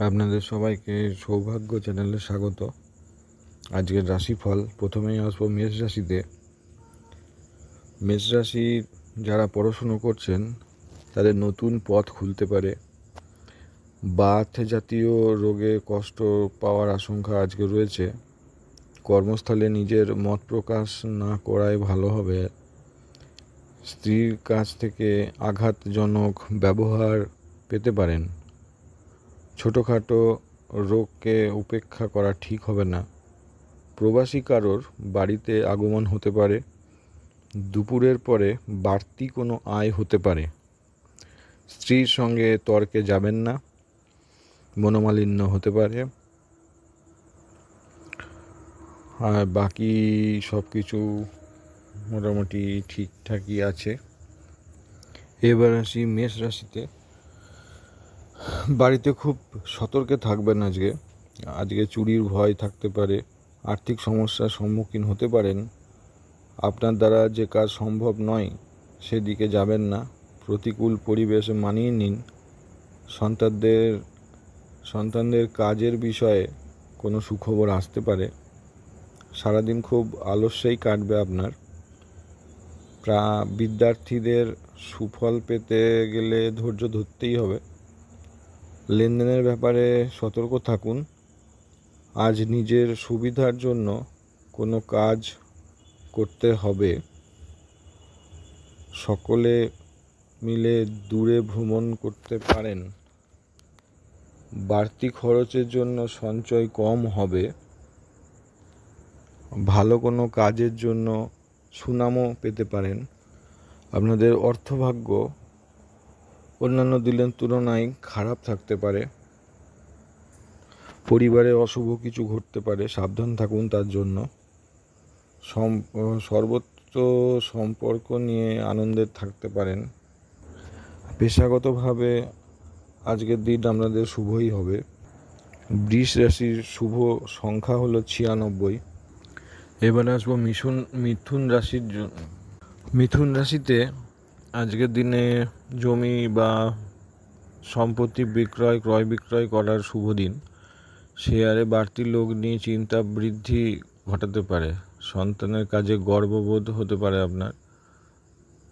আপনাদের সবাইকে সৌভাগ্য চ্যানেলে স্বাগত। আজকের রাশিফল, প্রথমেই আসব মেষ রাশিতে। মেষ রাশি যারা পড়াশুনো করছেন, তাদের নতুন পথ খুলতে পারে। বাত জাতীয় রোগে কষ্ট পাওয়ার আশঙ্কা আজকে রয়েছে। কর্মস্থলে নিজের মত প্রকাশ না করাই ভালো হবে। স্ত্রীর কাছ থেকে আঘাতজনক ব্যবহার পেতে পারেন। ছোটোখাটো রোগকে উপেক্ষা করা ঠিক হবে না। প্রবাসী কারোর বাড়িতে আগমন হতে পারে, দুপুরের পরে বাড়তি কোনো আয় হতে পারে। স্ত্রীর সঙ্গে তর্কে যাবেন না, মনোমালিন্য হতে পারে। আর বাকি সব কিছু মোটামুটি ঠিকঠাকই আছে। এবার আসি মেষ রাশিতে। বাড়িতে খুব সতর্কে থাকবেন আজকে। আজকে চুরির ভয় থাকতে পারে, আর্থিক সমস্যার সম্মুখীন হতে পারেন। আপনার দ্বারা যে কাজ সম্ভব নয়, সেদিকে যাবেন না। প্রতিকূল পরিবেশ মানিয়ে নিন। সন্তানদের সন্তানদের কাজের বিষয়ে কোনো সুখবর আসতে পারে। সারাদিন খুব আলস্যেই কাটবে আপনার। প্রা, বিদ্যার্থীদের সুফল পেতে গেলে ধৈর্য ধরতেই হবে। লেনদেনের ব্যাপারে সতর্ক থাকুন। আজ নিজের সুবিধার জন্য কোনো কাজ করতে হবে। সকলে মিলে দূরে ভ্রমণ করতে পারেন। বাড়তি খরচের জন্য সঞ্চয় কম হবে। ভালো কোনো কাজের জন্য সুনামও পেতে পারেন। আপনাদের অর্থভাগ্য অন্যান্য দিনের তুলনায় খারাপ থাকতে পারে। পরিবারে অশুভ কিছু ঘটতে পারে, সাবধান থাকুন তার জন্য। সর্বত্র সম্পর্ক নিয়ে আনন্দের থাকতে পারেন। পেশাগতভাবে আজকের দিন আপনাদের শুভই হবে। বৃষ রাশির শুভ সংখ্যা হলো ছিয়ানব্বই। এবার আসব মিথুন মিথুন রাশির মিথুন রাশিতে আজকের দিনে জমি বা সম্পত্তি বিক্রয়, ক্রয় বিক্রয় করার শুভ দিন। শেয়ারে বাড়তি লোক নিয়ে চিন্তা বৃদ্ধি ঘটাতে পারে। সন্তানের কাজে গর্ববোধ হতে পারে আপনার।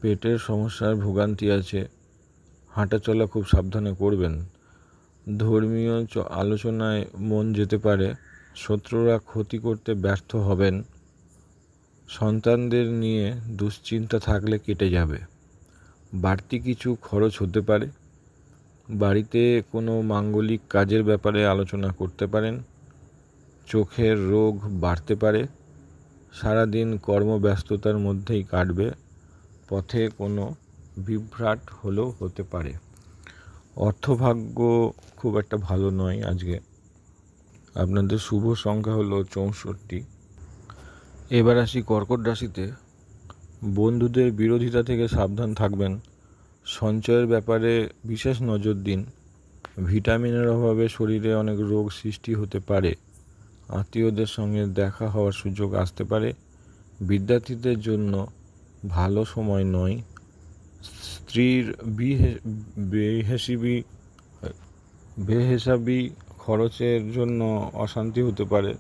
পেটের সমস্যার ভোগান্তি আছে। হাঁটা চলা খুব সাবধানে করবেন। ধর্মীয় আলোচনায় মন যেতে পারে। শত্রুরা ক্ষতি করতে ব্যর্থ হবেন। সন্তানদের নিয়ে দুশ্চিন্তা থাকলে কেটে যাবে। বাড়তি কিছু খরচ হতে পারে। বাড়িতে কোনো মাঙ্গলিক কাজের ব্যাপারে আলোচনা করতে পারেন। চোখের রোগ বাড়তে পারে। সারাদিন কর্মব্যস্ততার মধ্যেই কাটবে। পথে কোনো বিভ্রাট হলেও হতে পারে। অর্থভাগ্য খুব একটা ভালো নয় আজকে। আপনাদের শুভ সংখ্যা হলো চৌষট্টি। এবার আসি কর্কট রাশিতে। বন্ধুদের বিরোধিতা থেকে সাবধান থাকবেন। সঞ্চয়ের ব্যাপারে বিশেষ নজর দিন। ভিটামিনের অভাবে শরীরে অনেক রোগ সৃষ্টি হতে পারে। আত্মীয়দের সঙ্গে দেখা হওয়ার সুযোগ আসতে পারে। বিদ্যার্থীদের জন্য ভালো সময় নয়। স্ত্রীর বেহেসিবি বেহেসাবি খরচের জন্য অশান্তি হতে পারে।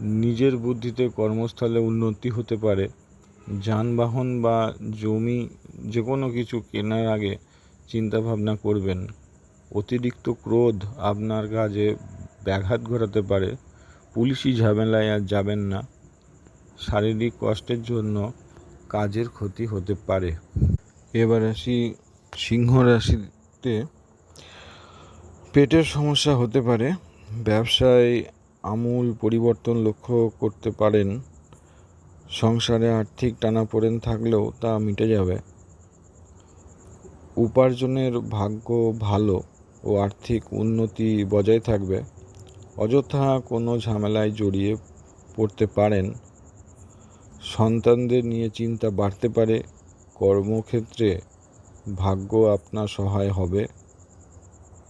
নিজের বুদ্ধিতে কর্মস্থলে উন্নতি হতে পারে। যানবাহন বা জমি যে কোনো কিছু কেনার আগে চিন্তাভাবনা করবেন। অতিরিক্ত ক্রোধ আপনার কাজে ব্যাঘাত ঘটাতে পারে। পুলিশি ঝামেলায় আর যাবেন না। শারীরিক কষ্টের জন্য কাজের ক্ষতি হতে পারে। এবার আসি সিংহ রাশিতে। পেটের সমস্যা হতে পারে। ব্যবসায় আমূল পরিবর্তন লক্ষ্য করতে পারেন। সংসারে আর্থিক টানাপোড়েন থাকলেও তা মিটে যাবে। উপার্জনের ভাগ্য ভালো ও আর্থিক উন্নতি বজায় থাকবে। অযথা কোনো ঝামেলায় জড়িয়ে পড়তে পারেন। সন্তানদের নিয়ে চিন্তা বাড়তে পারে। কর্মক্ষেত্রে ভাগ্য আপনার সহায় হবে।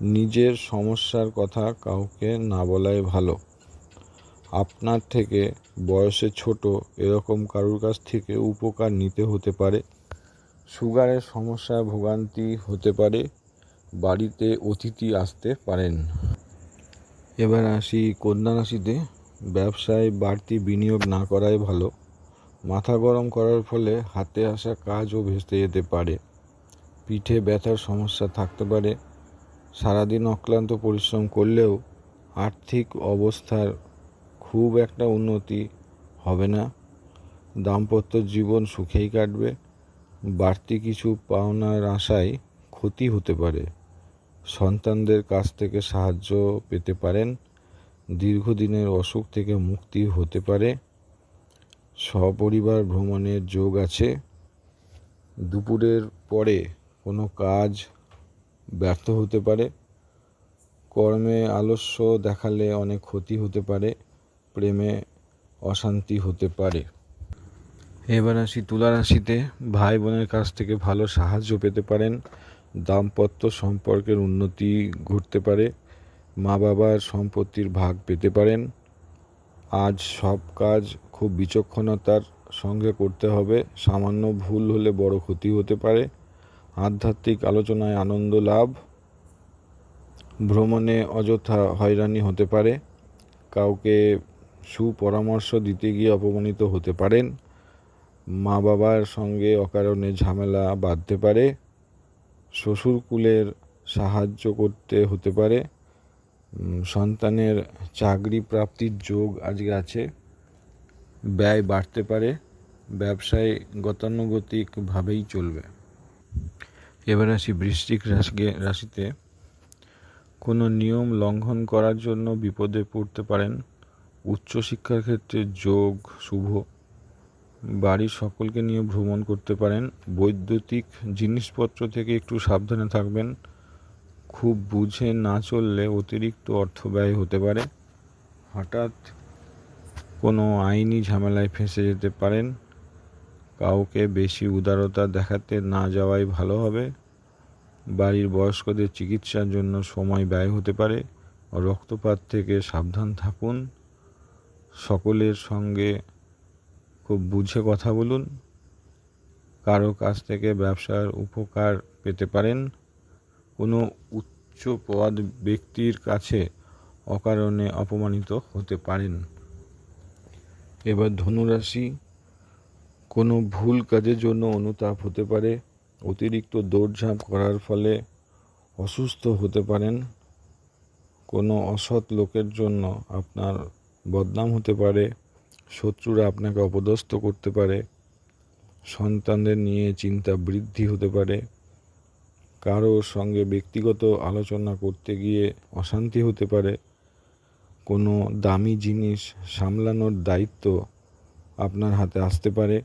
নিজের সমস্যার কথা কাউকে না বলাই ভালো। আপনার থেকে বয়সে ছোট এরকম কারুর কাছ থেকে উপকার নিতে হতে পারে। সুগারের সমস্যা, ভোগান্তি হতে পারে। বাড়িতে অতিথি আসতে পারেন। এবার আসি কন্যা রাশিতে। ব্যবসায় বাড়তি বিনিয়োগ না করাই ভালো। মাথা গরম করার ফলে হাতে আসা কাজও ভেস্তে যেতে পারে। পিঠে ব্যথার সমস্যা থাকতে পারে। সারাদিন অক্লান্ত পরিশ্রম করলেও আর্থিক অবস্থার খুব একটা উন্নতি হবে না। দাম্পত্য জীবন সুখেই কাটবে। বাড়তি কিছু পাওনার আশায় ক্ষতি হতে পারে। সন্তানদের কাছ থেকে সাহায্য পেতে পারেন। দীর্ঘদিনের অসুখ থেকে মুক্তি হতে পারে। সপরিবার ভ্রমণের যোগ আছে। দুপুরের পরে কোনো কাজ ব্যর্থ হতে পারে। কর্মে আলস্য দেখালে অনেক ক্ষতি হতে পারে। প্রেমে অশান্তি হতে পারে। এবার আসি তুলা রাশিতে। ভাই বোনের কাছ থেকে ভালো সাহায্য পেতে পারেন। দাম্পত্য সম্পর্কের উন্নতি ঘটতে পারে। মা বাবার সম্পত্তির ভাগ পেতে পারেন। আজ সব কাজ খুব বিচক্ষণতার সঙ্গে করতে হবে। সামান্য ভুল হলে বড় ক্ষতি হতে পারে। আধ্যাত্মিক আলোচনায় আনন্দ লাভ। ভ্রমণে অযথা হয়রানি হতে পারে। কাউকে সুপরামর্শ দিতে গিয়ে অপমানিত হতে পারেন। মা বাবার সঙ্গে অকারণে ঝামেলা বাঁধতে পারে। শ্বশুরকুলের সাহায্য করতে হতে পারে। সন্তানের চাকরি প্রাপ্তির যোগ আজকে আছে। ব্যয় বাড়তে পারে। ব্যবসায় গতানুগতিকভাবেই চলবে। এবার আসি বৃশ্চিক রাশি রাশিতে। কোনো নিয়ম লঙ্ঘন করার জন্য বিপদে পড়তে পারেন। উচ্চশিক্ষার ক্ষেত্রে যোগ, শুভ, বাড়ির সকলকে নিয়ে ভ্রমণ করতে পারেন। বৈদ্যুতিক জিনিসপত্র থেকে একটু সাবধানে থাকবেন। খুব বুঝে না চললে অতিরিক্ত অর্থ ব্যয় হতে পারে। হঠাৎ কোনো আইনি ঝামেলায় ফেঁসে যেতে পারেন। কাউকে বেশি উদারতা দেখাতে না যাওয়াই ভালো হবে। বাড়ির বয়স্কদের চিকিৎসার জন্য সময় ব্যয় হতে পারে। রক্তপাত থেকে সাবধান থাকুন। সকলের সঙ্গে খুব বুঝে কথা বলুন। কারও কাছ থেকে ব্যবসার উপকার পেতে পারেন। কোনো উচ্চ পদ ব্যক্তির কাছে অকারণে অপমানিত হতে পারেন। এবার ধনুরাশি, কোনো ভুল কাজের জন্য অনুতাপ হতে পারে, অতিরিক্ত দৌড়ঝাঁপ করার ফলে অসুস্থ হতে পারেন। কোনো অসৎ লোকের জন্য আপনার বদনাম হতে পারে, শত্রুরা আপনাকে অপদস্থ করতে পারে, সন্তানদের নিয়ে চিন্তা বৃদ্ধি হতে পারে, কারোর সঙ্গে ব্যক্তিগত আলোচনা করতে গিয়ে অশান্তি হতে পারে, কোনো দামি জিনিস সামলানোর দায়িত্ব আপনার হাতে আসতে পারে,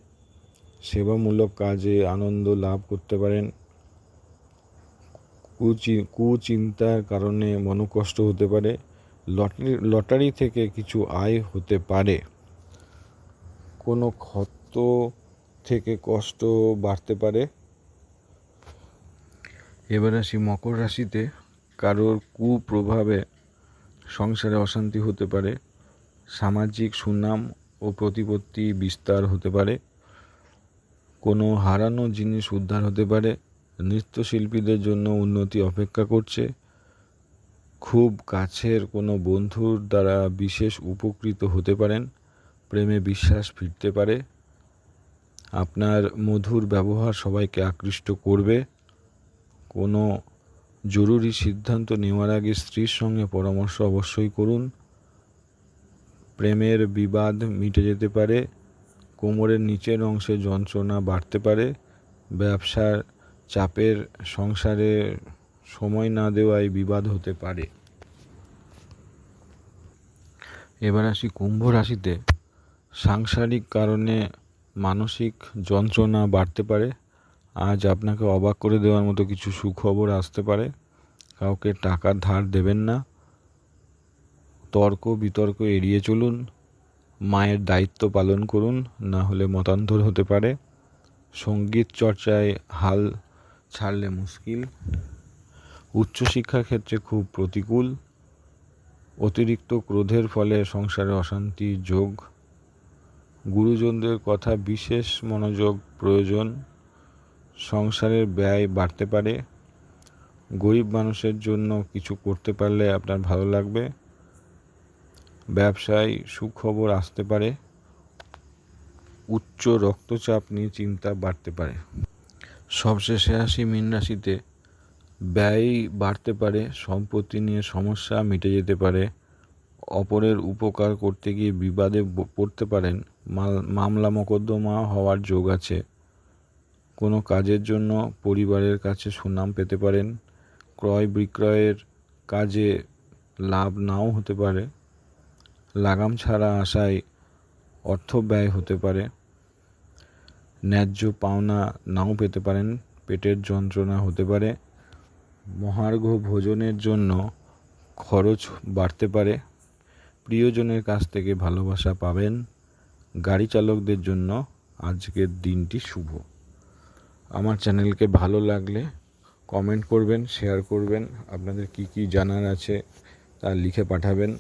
সেবামূলক কাজে আনন্দ লাভ করতে পারেন, কুচি, কুচিন্তার কারণে মনোকষ্ট হতে পারে লটারি লটারি থেকে কিছু আয় হতে পারে। কোনো ক্ষত থেকে কষ্ট বাড়তে পারে। এবার আসি মকর রাশিতে। কারোর কুপ্রভাবে সংসারে অশান্তি হতে পারে। সামাজিক সুনাম ও প্রতিপত্তি বিস্তার হতে পারে। কোনো হারানো জিনিস উদ্ধার হতে পারে। নৃত্যশিল্পীদের জন্য উন্নতি অপেক্ষা করছে। খুব কাছের কোনো বন্ধুর দ্বারা বিশেষ উপকৃত হতে পারেন, প্রেমে বিশ্বাস ফিরতে পারে। আপনার মধুর ব্যবহার সবাইকে আকৃষ্ট করবে। কোনো জরুরি সিদ্ধান্ত নেওয়ার আগে স্ত্রীর সঙ্গে পরামর্শ অবশ্যই করুন। প্রেমের বিবাদ মিটে যেতে পারে, কোমরের নিচের অংশে যন্ত্রণা বাড়তে পারে, ব্যবসার চাপের সংসারে সময় না দেওয়ায় বিবাদ হতে পারে। এবার আসি কুম্ভ রাশিতে। সাংসারিক কারণে মানসিক যন্ত্রণা বাড়তে পারে। আজ আপনাকে অবাক করে দেওয়ার মতো কিছু সুখবর আসতে পারে। কাউকে টাকা ধার দেবেন না। তর্ক বিতর্ক এড়িয়ে চলুন। মায়ের দায়িত্ব পালন করুন, না হলে মতান্তর হতে পারে। সংগীত চর্চায় হাল ছাড়লে মুশকিল। উচ্চশিক্ষার ক্ষেত্রে খুব প্রতিকূল। অতিরিক্ত ক্রোধের ফলে সংসারে অশান্তি, যোগ। গুরুজনদের কথা বিশেষ মনোযোগ, প্রয়োজন। সংসারের ব্যয় বাড়তে পারে। গরিব মানুষের জন্য কিছু করতে পারলে আপনার ভালো লাগবে। ব্যবসায় সুখবর আসতে পারে। উচ্চ রক্তচাপ নিয়ে চিন্তা বাড়তে পারে। সবশেষে আসি মীন রাশিতে। ব্যয় বাড়তে পারে, সম্পত্তি নিয়ে সমস্যা মিটে যেতে পারে, অপরের উপকার করতে গিয়ে বিবাদে পড়তে পারেন, মাল- মামলা মোকদ্দমা হওয়ার যোগ আছে। কোনো কাজের জন্য পরিবারের কাছে সুনাম পেতে পারেন, ক্রয় বিক্রয়ের কাজে লাভ নাও হতে পারে, লাগাম ছাড়া আশায় অর্থ ব্যয় হতে পারে, ন্যায্য পাওনা নাও পেতে পারেন, পেটের যন্ত্রণা হতে পারে মহার্ঘ ভোজনের জন্য খরচ বাড়তে পারে। প্রিয়জনের কাছ থেকে ভালোবাসা পাবেন গাড়ি চালকদের জন্য। আজকের দিনটি শুভ। আমার চ্যানেলকে ভালো লাগলে কমেন্ট করবেন, শেয়ার করবেন। আপনাদের কি কি জানার আছে তা লিখে পাঠাবেন।